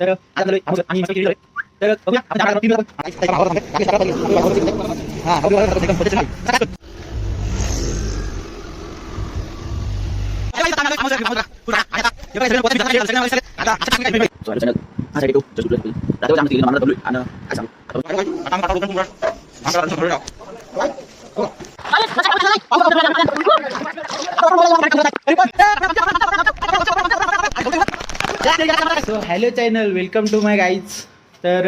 तर आज आलोय आहोत आणि मस्त केलेलं आहे. तर so hello channel welcome to my guys तर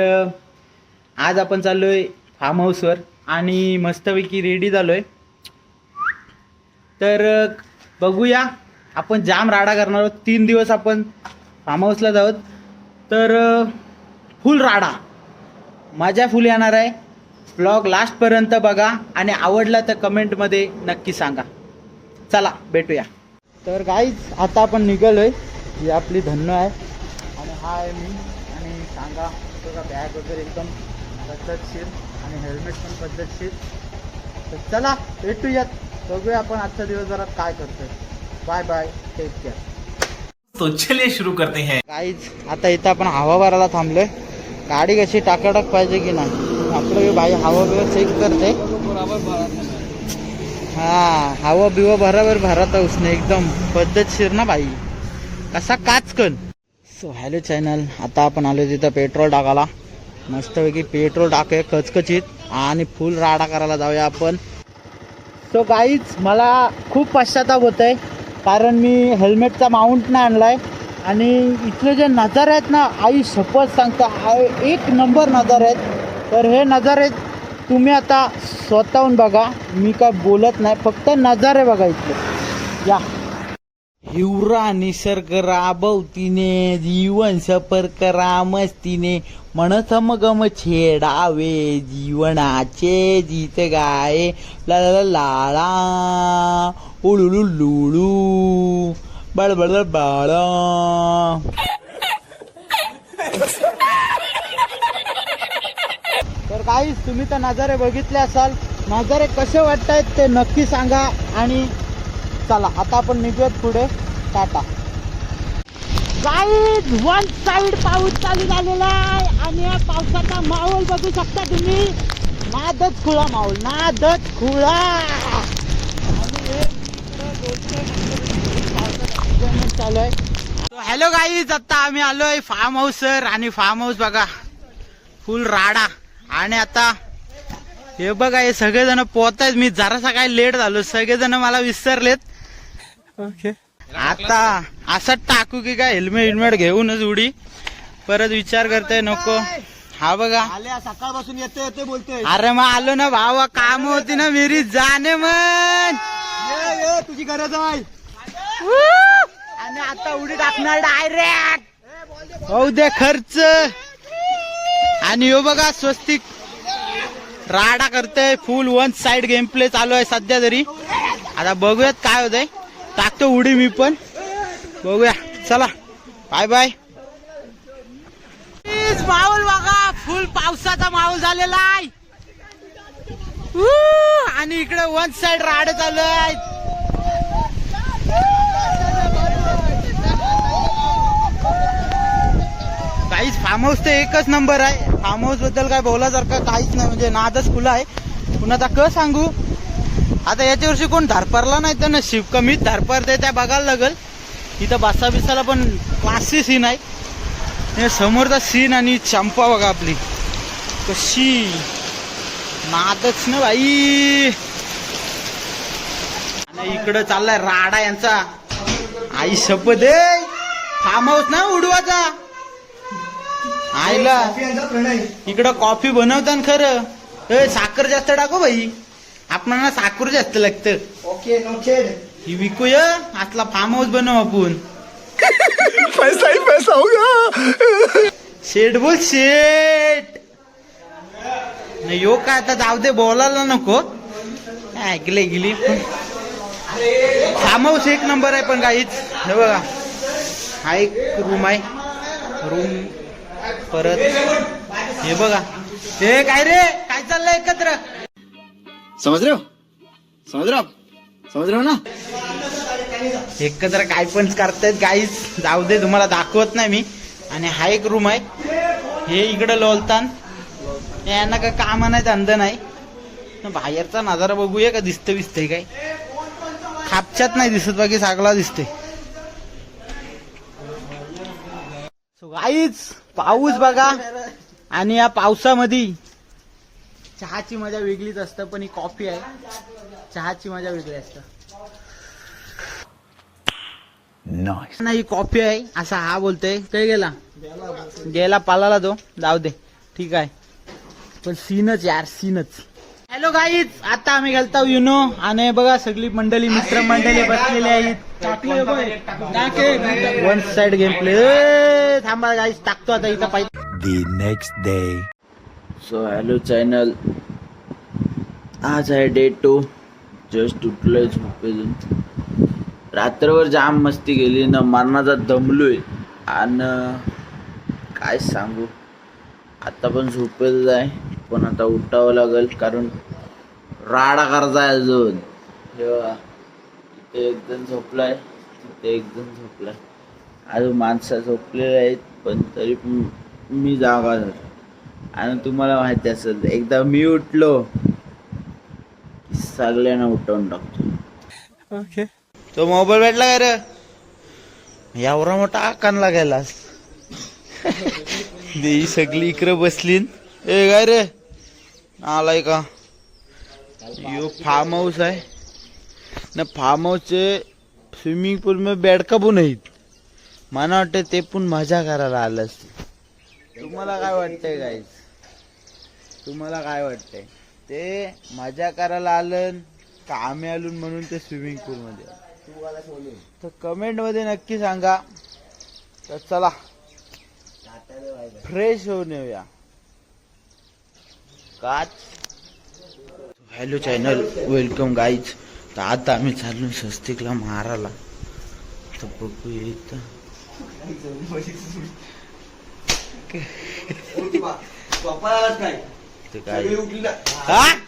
आज आपण चाललो आहे फार्म हाऊसवर आणि मस्तपैकी रेडी झालो आहे तर बघूया आपण जाम राडा करणार आहोत. तीन दिवस आपण फार्म हाऊसला जाऊत. तर फुल राडा. मजा फुल येणार आहे. ब्लॉग लास्टपर्यंत बघा आणि आवडला तर कमेंटमध्ये नक्की सांगा. चला भेटूया. तर गाईज आता आपण निघालोय. ही आपली धन्य आहे. आणि हा आहे मी. आणि सांगा बघा बॅग वगैरे एकदम पद्धतशीर आणि हेल्मेट पण पद्धतशीर. तर चला भेटूयात. बघूया आपण आजच्या दिवसभरात काय करतोय. बाय बाय टेक केअर तो चलिए शुरू करते हैं. काहीच आता इथं आपण हवा भरायला थांबलोय. गाडी कशी टाकाटाक पाहिजे की नाही? आपलं भाई हवा बिवा चेक करते. हा हवा बिवा बराबर भरत उसने. एकदम पद्धतशीर ना भाई कसा काचकन? सो हॅलो चॅनल आता आपण आलो तिथं पेट्रोल टाकायला. मस्तपैकी पेट्रोल टाकूया कचकचीत आणि फुल राडा करायला जाऊया आपण. सो काहीच मला खूप पश्चाताप होत आहे कारण मी हेल्मेटचा माउंट नाही आणलाय आणि इथले जे नजारे आहेत ना आई शपथ सांगतो आ- एक नंबर नजारे आहेत. तर हे नजारे तुम्ही आता स्वतःहून बघा. मी काय बोलत नाही फक्त नजारे बघा इथले. या. हिवरा निसर्ग राबवतीने जीवन सफर करा मस्तीने म्हणत मगम छेडावे जीवनाचे गीत गाये. लाळा लाळा उळुळू लुळू. बळबळ बाळ तर काहीच तुम्ही तर नजारे बघितले असाल. नजारे कसे वाटतायत ते नक्की सांगा. आणि चला आता आपण निघूयात पुढे. टाटा. गाईज वन साइड पाऊस चालू झालेला आहे आणि या पावसाचा माहोल बघू शकता तुम्ही. नादच खुळा माहोल नादच खुळा. चालू आहे हॅलो गाईज आता आम्ही आलोय फार्म हाऊस सर आणि फार्म हाऊस बघा. फुल राडा. आणि आता हे बघा हे सगळेजण पोहत आहेत मी जरासा काय लेट झालो. सगळेजण मला विसरलेत. ओके. आता असं टाकू की काय हेल्मेट हेल्मेट घेऊनच उडी. परत विचार करते नको. हा बघा. सकाळपासून येते येते बोलतोय. अरे मग आलो ना भावा काम होती ना मेरी जाणे मन ये ये तुझी गरज आहे. आणि आता उडी टाकणार डायरेक्ट हो दे खर्च. आणि यो बघा स्वस्तिक राडा करतोय full one side game play चालू आहे सध्या तरी. आता बघूयात काय होतंय. टाकतो उडी मी पण. बघूया. चला. Bye bye. माहोल बघा. फुल पावसाचा माहोल झालेला आहे! आणि इकडे वन साइड राडे चालू आहेत काहीच फार्म हाऊस तर एकच नंबर आहे. फार्म हाऊसबद्दल काय बोलासारखं काहीच नाही. म्हणजे नादच खुला आहे. पुन्हा आता क सांगू? आता याच्या वर्षी कोण धारपारला नाही त्यांना शिव कमीच धारपारते त्या बघायला लागल. इथं बासा बिसाला पण क्लासी सीन आहे. हे समोरचा सीन आणि चंपा बघा आपली. कशी? नादच ना बाई. आणि इकडं चाललाय राडा यांचा. आई शपथ ए. फार्म हाऊस ना उडवाचा. आईला. इकडं कॉफी बनवताना खरं. ए साखर जास्त टाकू भाई आपणाला साखर जास्त लागतं. ओके नो खेड ही विकूय आतला फार्म हाऊस बनव आपण. पैसा ही पैसा होगा. शेट बोल शेट नाही यो काय आता जाऊ दे बोलायला नको. ऐकले गेली? फार्म हाऊस एक नंबर आहे पण काहीच हे बघा. हा एक रूम आहे. रूम परत. हे बघा. हे काय रे? काय चाललंय एकत्र? समज रे हो. समज रे समज रे हो ना? एकत्र काय पण करतायत गाईच जाऊ दे तुम्हाला दाखवत नाही मी. आणि हा एक रूम आहे. हे इकडं लोलतान. यांना का काम नाही धंदा नाही. बाहेरचा नजारा बघूया का दिसतं दिसतंय काय? खापच्यात नाही दिसत बाकी सगळा दिसते गाईच पाऊस बघा. आणि या पावसामध्ये चहाची मजा वेगळीच असतं पण ही कॉफी आहे. चहाची मजा वेगळी असतं. नाही कॉफी आहे असा हा बोलतोय. काय गेला? गेला पालाला तो. जाऊ दे. ठीक आहे. पण सीनच यार सीनच. हॅलो गाईज आता आम्ही गेलतो युनो. आणि बघा सगळी मंडळी मित्र मंडळी बसलेली आहेत. वन साइड गेम प्ले थांबा गाईज टाकतो आता इथं पाहिजे. Next day. So hello channel आज आहे डे टू जस्ट उठलोय झोपेजून रात्रभर जाम मस्ती गेली ना मरणाचा दमलोय. आणि काय सांगू? आता पण झोपेतच आहे. पण आता उठावं लागेल. कारण राडा करायचा आहे अजून हे तिथे एक जण झोपलाय. तिथे एक जण झोपलाय. अजून माणसं झोपलेले आहेत. पण तरी पण मी जागा झालो आणि तुम्हाला माहिती असेल एकदा मी उठलो सगळ्यांना उठवून टाकतो. तो मोबाईल भेटला काय रे? एवढा मोठा आकानला गेलास ही सगळी इकडे बसली ए काय रे? आलाय का? यो फार्म हाऊस आहे. ना फार्म हाऊसचे स्विमिंग पूल में बेडका पण आहेत. मला वाटतं ते पण मजा करायला आलं असते. तुम्हाला काय वाटतंय गाईज तुम्हाला काय वाटतंय? ते मजा करायला आलं का आम्ही आलो म्हणून ते स्विमिंग पूल मध्ये तर कमेंटमध्ये नक्की सांगा. तर चला फ्रेश होऊन येऊया. काच. हॅलो चॅनल वेलकम गाईज तर आता आम्ही चाललो स्वस्तिकला मारायला तर बघू येत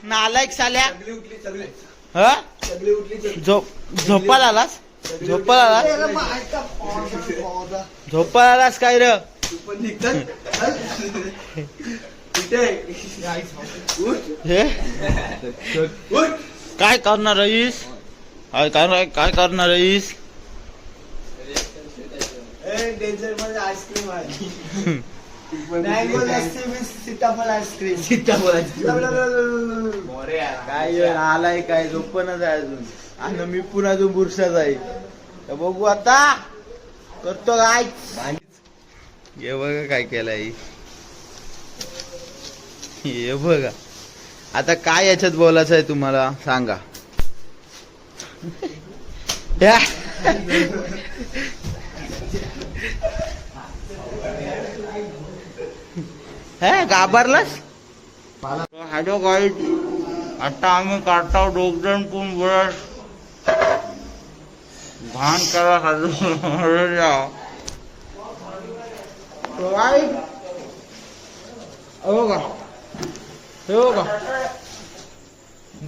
नालायक साल्या? हा? झोप झोपायला आलास? झोपायला आलास? झोपायला आलास काय र? हे? काय करणार रईस? काय करणार काय करणार रईस काय आलाय काय झोपणच आहे अजून आणि मी पुन्हा अजून बुरशाच आहे तर बघू आता करतो काय हे बघा काय केलंय हे बघा आता काय याच्यात बोलायचं आहे तुम्हाला सांगा या. हे घाबरलास? हॅलो गाईड आता आम्ही काढतो दोघजण कोण बरं घाण करा गाईड हो का हो का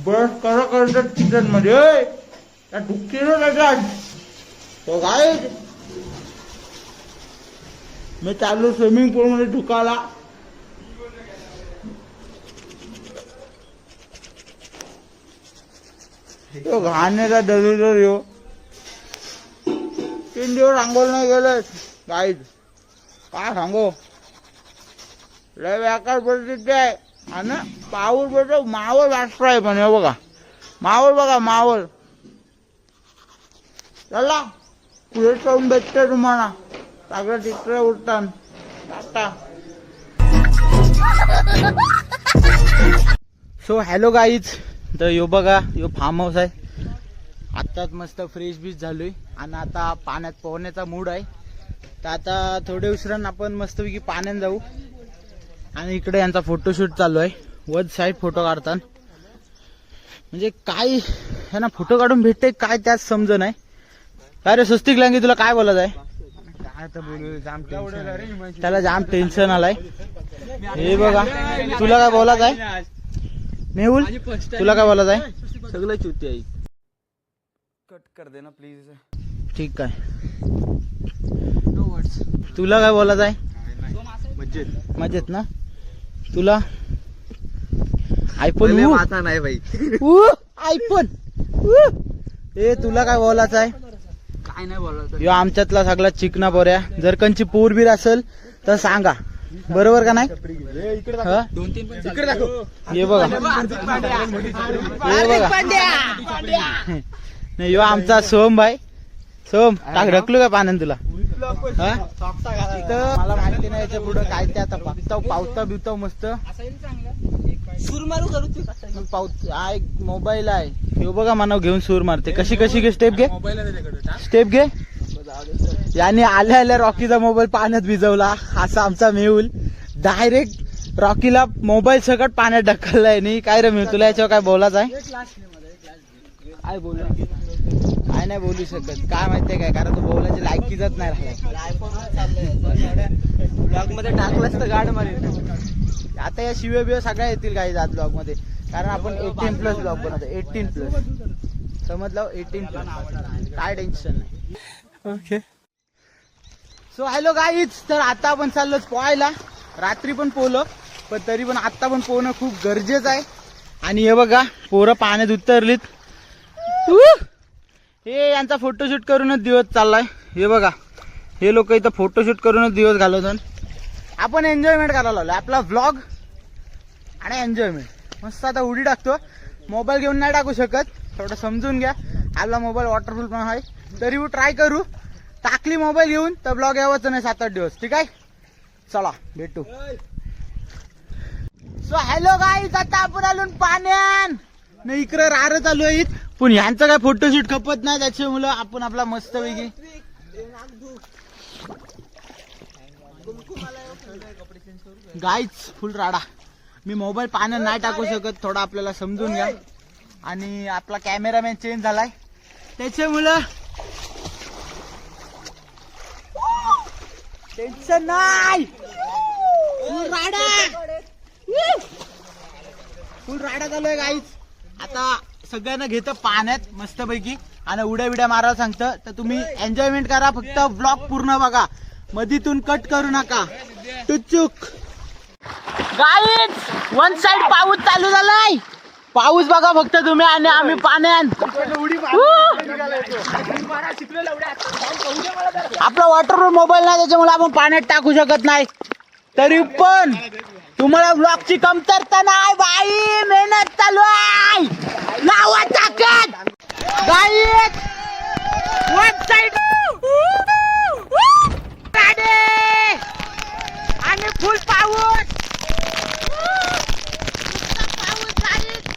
ब्रश कसा करतात किचनमध्ये त्या डुक्कीनं त्याच्यात तो गाईड मी चाललो स्विमिंग पूल मध्ये ढुकाला तो घाणेचा दलिदर येऊ तीन दिवस आंघोळ नाही गेलं गाईड काय सांगू? लय व्याकार परिस्थिती आहे. आणि पाऊल बघतो मावळ राष्ट्र आहे पण हे बघा. मावळ बघा मावळ चला पुढे जाऊन भेटते तुम्हाला. सगळं तिकडे उठतान टाटा. सो हॅलो गाईज तर यो बघा यो फार्म हाऊस आहे. आत्ताच मस्त फ्रेश बीच झालोय. आणि आता पाण्यात पोहण्याचा मूड आहे. तर आता थोडे उशिरान आपण मस्तपैकी पाण्यात जाऊ. आणि इकडे यांचा फोटोशूट चालू आहे. वर साईड फोटो काढतात म्हणजे काय यांना फोटो काढून भेटते काय त्यात समज नाही. काय रे सुस्तिक लांगी तुला काय बोलत आहे? त्याला जाम टेन्शन आलाय. हे बघा तुला काय बोलत आहे? मेहुल तुला काय बोलत आहे? सगळं चुती आहे कट कर देना प्लीज ठीक आहे. तुला काय बोलत आहे? मजेत. ना? तुला? आयफोन नाही भाई आयफोन ए तुला काय बोलायचं आहे? काय नाही बोलत यो आमच्यातला सगळा चिकना पोऱ्या. जर कंची पोरबीर असेल तर सांगा. बरोबर का नाही? हा? हे बघा. हे बघा. नाही यो आमचा सोम भाई सोम टाक ढकलू का पाण्यात तुला? हा? इथं मला माहिती नाही याच्या पुढं काय ते आता पावता पावता बिवता मस्त. मग पावत हा एक मोबाईल आहे. हे बघा मानव घेऊन सूर मारते. कशी कशी घे. स्टेप घे स्टेप घे. याने आल्या आल्या रॉकीचा मोबाईल पाण्यात भिजवला. असा आमचा मेहुल डायरेक्ट रॉकीला मोबाईल सकट पाण्यात ढकललाय. नाही काय रे मेहुल तुला याच्यावर काय बोलायचं आहे? काय बोल? काय नाही बोलू शकत. काय माहितीये काय? कारण तू बोलायची लायकीच नाही राहिला. ब्लॉगमध्ये टाकलंच तर गाड मारेल आता या शिव्या बिव्या सगळ्या येतील काही जात ब्लॉगमध्ये? कारण आपण एटीन प्लस ब्लॉग बनवतो. एटीन प्लस समजलं? एटीन प्लस काय टेन्शन नाही. ओके सो हॅलो गाईज तर आता आपण चाललोच पोहायला. रात्री पण पोहलो पण तरी पण आत्ता पण पोहणं खूप गरजेचं आहे. आणि हे बघा पोरं पाण्यात उतरलीत. हे यांचा फोटोशूट करूनच दिवस चाललाय. हे बघा हे लोक इथं फोटोशूट करूनच दिवस घालवतात. आपण एन्जॉयमेंट करायला लावलो आपला व्लॉग आणि एन्जॉयमेंट मस्त आता उडी टाकतो. मोबाईल घेऊन नाही टाकू शकत. थोडं समजून घ्या. आपला मोबाईल वॉटरप्रूफ पण आहे. तरी ट्राय करू. टाकली मोबाईल घेऊन तर ब्लॉग यावंच नाही सात आठ दिवस. ठीक आहे? चला भेटू. सो हॅलो गाईज आता आपण आलो पाण्यान. नाही इकडं रार चालू आहे पण ह्यांचं काय फोटोशूट खपत नाही त्याच्यामुळं आपण आपला मस्त वेगळी गाईच फुल राडा. मी मोबाईल पाण्यात नाही टाकू शकत थोडा आपल्याला समजून घ्या. आणि आपला कॅमेरामॅन चेंज झालाय. त्याच्यामुळं टेन्शन नाही. फुल राडा. फुल राडा चालू आहे गाईच आता सगळ्यांना घेतं पाण्यात मस्तपैकी. आणि उड्या बिड्या मारायला सांगतं. तर तुम्ही एन्जॉयमेंट करा. फक्त ब्लॉग पूर्ण बघा. मधीतून कट करू नका. टुचूक. गाईच वन साइड पाऊस चालू झालाय. पाऊस बघा फक्त तुम्ही आणि आम्ही पाण्यात आपला वॉटरप्रूफ मोबाईल नाही त्याच्यामुळे आपण पाण्यात टाकू शकत नाही. तरी पण तुम्हाला ब्लॉगची कमतरता नाही बाई. मेहनत चालू आहे. नावा टाकत साइड आणि फुल पाऊस नुसता पाऊस गाईच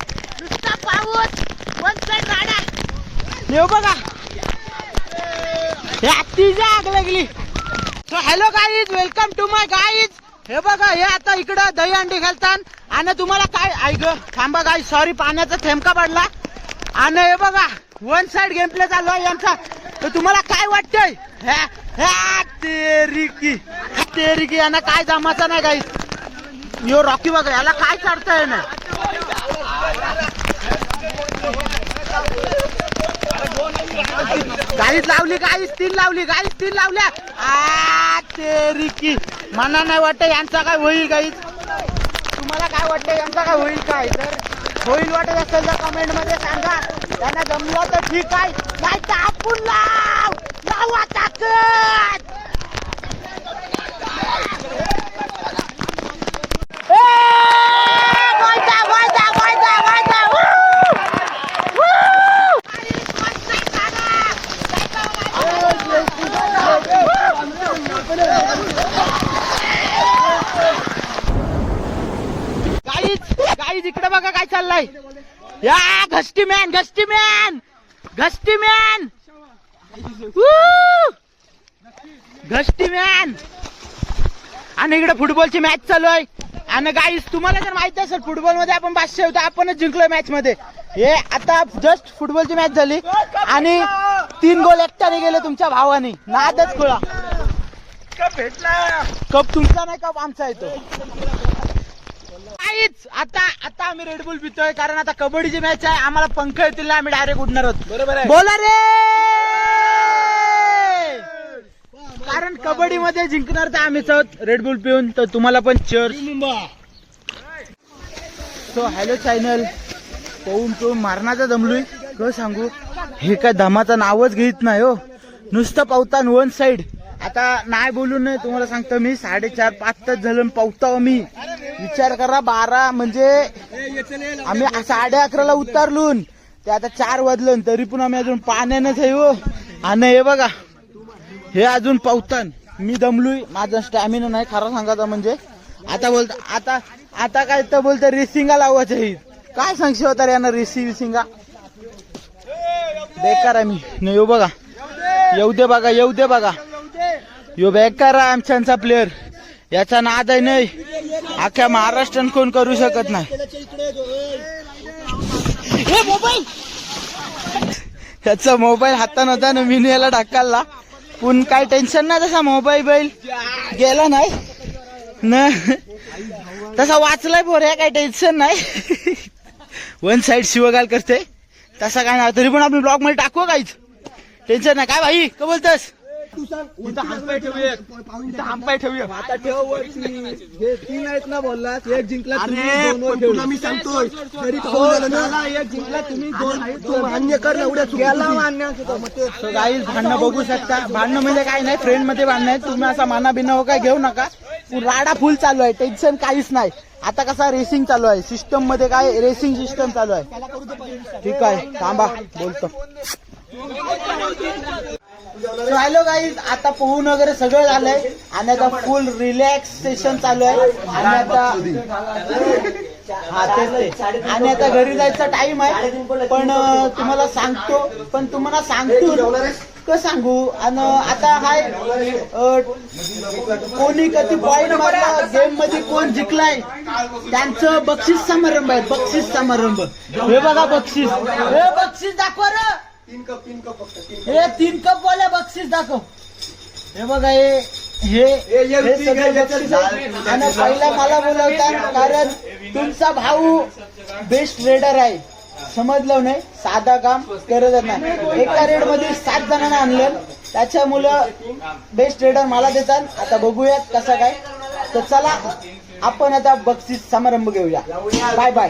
नुसता पाऊस. वन साइड राडा बघा. हे अतिशय आग लागली. So hello guys welcome to my guys हे बघा हे आता इकडं दही अंडी घालतात आणि तुम्हाला काय ऐक थांबा गाई सॉरी पाण्याचा थेंबका पडला. आणि हे बघा वन साइड गेम प्ले चालू आहे यांचा. तर तुम्हाला काय वाटतंय? ह्या ह्या तेरिकी तेरिकी यांना काय जमाचा नाही गाईज यो रॉकी बघा याला काय करता ना? गाईच लावली गाईच तीन लावली गाईच तीन लावल्या. आ तेरिकी मला नाही वाटत यांचा काय होईल गाईच तुम्हाला काय वाटतं यांचा काय होईल काय? तर होईल वाटत असेल तर कमेंटमध्ये सांगा. त्यांना जमलं तर ठीक आहे. नाही तर आपण लाव. लावा ताकद. गाईच इकडे बघा काय चाललंय. या घस्टी मॅन घस्टी मॅन घस्टी मॅन घस्टी मॅन आणि इकडे फुटबॉलची मॅच चालू आहे. आणि गाईस तुम्हाला जर माहिती असेल फुटबॉलमध्ये आपण पाचशे होतो आपणच जिंकलोय मॅच मध्ये. हे आता जस्ट फुटबॉलची मॅच झाली. आणि तीन गोल एकट्याने गेले तुमच्या भावाने. नादच खुळा. भेटला. कप तुमचा नाही कप आमचा येतो काहीच. आता आता आम्ही रेडबुल पितोय कारण आता कबड्डीची मॅच आहे. आम्हाला पंख येतील ना आम्ही डायरेक्ट उडणार आहोत. बरोबर आहे. बोला रे! कारण कबड्डी मध्ये जिंकणार तर आम्हीच आहोत. रेडबुल पिऊन तर तुम्हाला पण चर्च सो हॅलो चॅनल पोहून पोहून मारण्याचा जमलोय क सांगू? हे काय धमाचं नावच घेत नाही हो. नुसतं पावतान वन साइड आता नाही बोलून नाही तुम्हाला सांगतो मी. साडेचार पाच तास झालं पावताव मी. विचार करा बारा म्हणजे आम्ही साडे अकराला उतारलून ते आता चार वाजलं तरी पण आम्ही अजून पाण्यानंच आहे हो. आणि हे बघा हे अजून पावतान. मी दमलोय माझा स्टॅमिना नाही खरं सांगायचं म्हणजे. आता बोलता आता आता काय तर बोलतं रेसिंगा लावायचं आहे. काय सांगशील होता रे यांना रेसी विसिंगा बेकार आहे मी. न येऊ बघा. येऊ दे बघा येऊ दे बघा. यो बेकार आहे आमच्यांचा प्लेअर याचा नाद आहे नाही. अख्ख्या महाराष्ट्रात कोण करू शकत नाही. मोबाईल! त्याचा मोबाईल हातात होता ना मी याला ढकलला. पण काय टेन्शन नाही तसा मोबाईल बैल. गेला नाही. न. तसा वाचलाय पोऱ्या काय टेन्शन नाही. वन साइड शिवगाल करते. तसा काय नाही तरी पण आपण ब्लॉगमध्ये टाकू काहीच टेन्शन नाही. काय भाई? का बोलतस इथं हातपाय ठेवूया इथं हातपाय ठेवूया. आता ठेव वरती. हे तीन आहेत ना बोललास एक जिंकला तुम्ही अरे, दोन वर पण ठेवले. तुला मी सांगतोय तरी पाऊस झाला ना? एक जिंकला तुम्ही दोन तू मान्य कर ना गेला मान्य गाईज भांडणं बघू शकता. भांडणं म्हणजे काय नाही फ्रेंडमध्ये भांडणं आहे. तुम्ही असा माना बिना हो काय घेऊ नका. राडा फुल चालू आहे टेन्शन काहीच नाही. आता कसा रेसिंग चालू आहे सिस्टममध्ये काय रेसिंग सिस्टम चालू आहे. ठीक आहे थांबा बोलतो. हॅलो गाईज आता पोहून वगैरे सगळं झालंय. आणि आता फुल रिलॅक्सेशन चालू आहे. आणि आता हा तेच ते. आणि आता घरी जायचा टाइम आहे. पण तुम्हाला सांगतो. पण तुम्हाला सांगतो क सांगू? आणि आता हाय कोणी कधी पॉइंट मारला? गेममध्ये कोण जिंकलाय? त्यांचं बक्षीस समारंभ आहे बक्षीस समारंभ. हे बघा बक्षीस. हे बक्षीस दाखव रे हे तीन कप वाले बक्षीस दाखव. हे बघा हे हे हे सगळे बक्षीस आहे. आणि पहिला मला बोलवतात कारण तुमचा भाऊ बेस्ट रेडर आहे. समजलं नाही? साधा काम करतच नाही. एका रेडमध्ये सात जणांना आणलं. त्याच्यामुळं बेस्ट रेडर मला देतात. आता बघूयात कसा काय. तर चला आपण आता बक्षीस समारंभ घेऊया. बाय बाय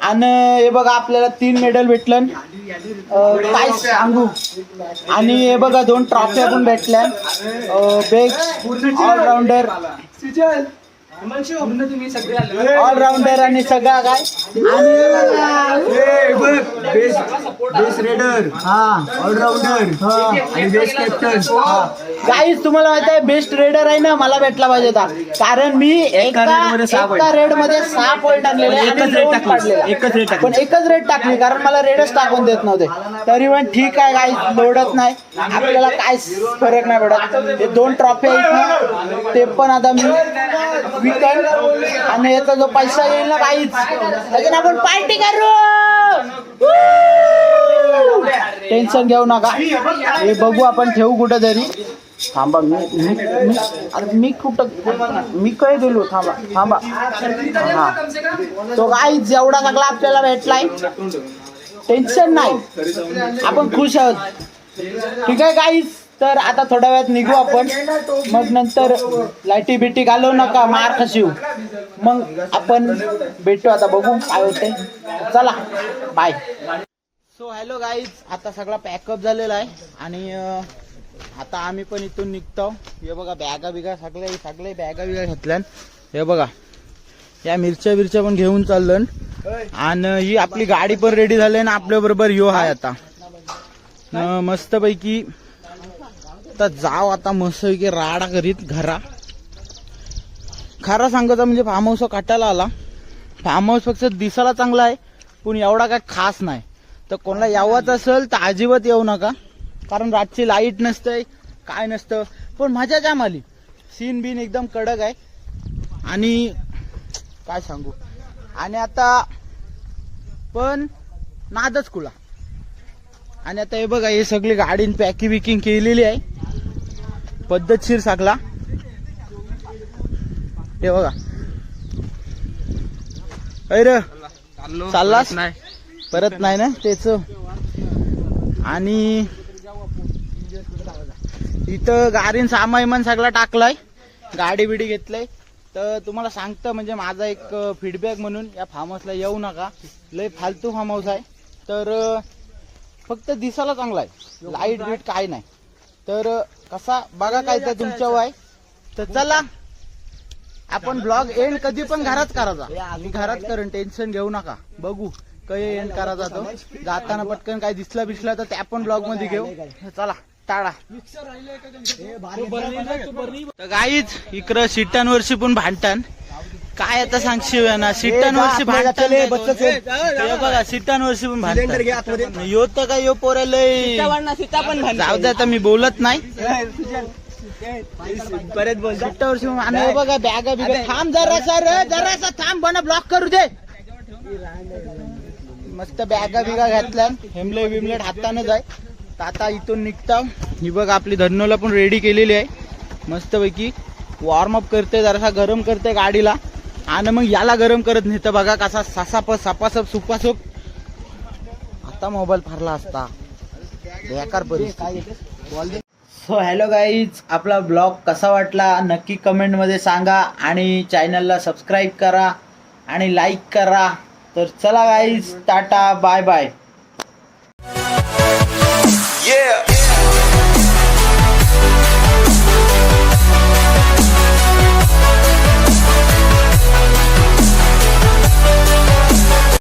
आणि हे बघा आपल्याला तीन मेडल भेटलं काय सांगू आणि हे बघा दोन ट्रॉफ्या पण भेटल्या बेस्ट ऑलराऊंडर ऑलराऊंडर आणि सगळा काय? आणि बेस्ट रेडर. हा. ऑलराऊंडर आणि बेस्ट कॅप्टन गाईज तुम्हाला माहीत आहे बेस्ट रेडर आहे ना मला भेटला पाहिजे होता. कारण मी एका रेडमध्ये सहा पॉईंट आणलेले आणि एकच रेड दोन टाकली. काढलेला. एकच रेड टाकली. पण एकच रेड टाकली कारण मला रेडच टाकून देत नव्हते. तरी पण ठीक आहे गाईज लोडत नाही. आपल्याला काय फरक नाही पडत. हे दोन ट्रॉफी आहेत ना ते पण आता मी विकन आणि याचा जो पैसा येईल ना काहीच त्याच्यानं आपण पार्टी करू. टेन्शन घेऊ नका. हे बघू आपण ठेवू कुठं तरी थांबा मी मी मी- अरे मी कुठं मी काय दिलो? थांबा थांबा. हा. तो काय जेवढा लागला आपल्याला भेटलाय टेन्शन नाही. आपण खुश आहोत. ठीक आहे काहीच तर आता थोड्या वेळात निघू आपण. मग नंतर लाईटी बिटी घालवू नका मार खशिव. मग आपण भेटू आता बघू काय होते चला बाय सो हॅलो गाईज आता सगळा पॅकअप झालेला आहे आणि आता आम्ही पण इथून निघतो. हे बघा बॅगा बिगा सगळे सगळे बॅगा बिगा घेतल्या हे बघा या मिरच्या बिरच्या पण घेऊन चाललं आणि ही आपली गाडी पण रेडी झाली ना आपल्या बरोबर यो आहे आता. मस्तपैकी आता जाव आता मस्तपैकी राडा करीत घरा. खरा सांगायचं म्हणजे फार्म हाऊस काटायला आला. फार्म हाऊस फक्त दिसायला चांगला आहे पण एवढा काय खास नाही. तर कोणाला यावंच असेल तर अजिबात येऊ नका. कारण रातची लाइट नसतंय काय नसतं. पण मजा जाम आली? सीन बिन एकदम कडक आहे. आणि काय सांगू? आणि आता पण नादच कुला आणि आता हे बघा हे सगळी गाडीन पॅकिंग विकिंग केलेली आहे. पद्धतशीर सागला हे बघा. अरे चाललास? परत नाही ना? तेच आणि इथं गाडीन सामान सगळा टाकलाय. गाडी बिडी घेतलंय. तर तुम्हाला सांगतं म्हणजे माझा एक फीडबॅक म्हणून या फार्म हाऊसला येऊ नका. लय फालतू फार्म हाऊस आहे. तर फक्त दिसायला चांगला आहे. लाइट बीट काय नाही. तर कसा? बघा काय तर तुमच्या वय. तर चला आपण ब्लॉग एंड कधी पण घरात करायचा मी घरात करेन टेन्शन घेऊ नका. बघू काही एंड करायचा तो. जाताना पटकन काय दिसला बिसला तर त्या पण ब्लॉगमध्ये घेऊ. चला टाळा. तर गाईच इकडं शिट्टांवरशी पण भांडतान काय आता सांगशील ना शिट्टांवरशी भांडतान काय तो? हे बघा शिट्टांवरशी पण भांडतान यो तर काय यो पोऱ्या लय जाऊ दे आता मी बोलत नाही. परत बोल. शिट्टावरशी पण आणि हे बघा बॅगा बिगा. थांब जरासा रे जरासा थांब बना ब्लॉक करू दे. मस्त बॅगा बिगा घातल्या. हेमले बिमलेट हातानच आहे तर आता इथून निघता ही बघ आपली धन्नोला पण रेडी केलेली आहे. मस्तपैकी वॉर्मअप करते जरासा गरम करते गाडीला. आणि मग याला गरम करत नेतं बघा कसा सासाप सापासप सुपासप. आता मोबाईल फारला असता. बेकार परिस्थिती. सो हॅलो गाईज आपला ब्लॉग कसा वाटला? नक्की कमेंटमध्ये सांगा आणि चॅनलला सबस्क्राईब करा आणि लाईक करा. तर चला guys tata bye bye Yeah.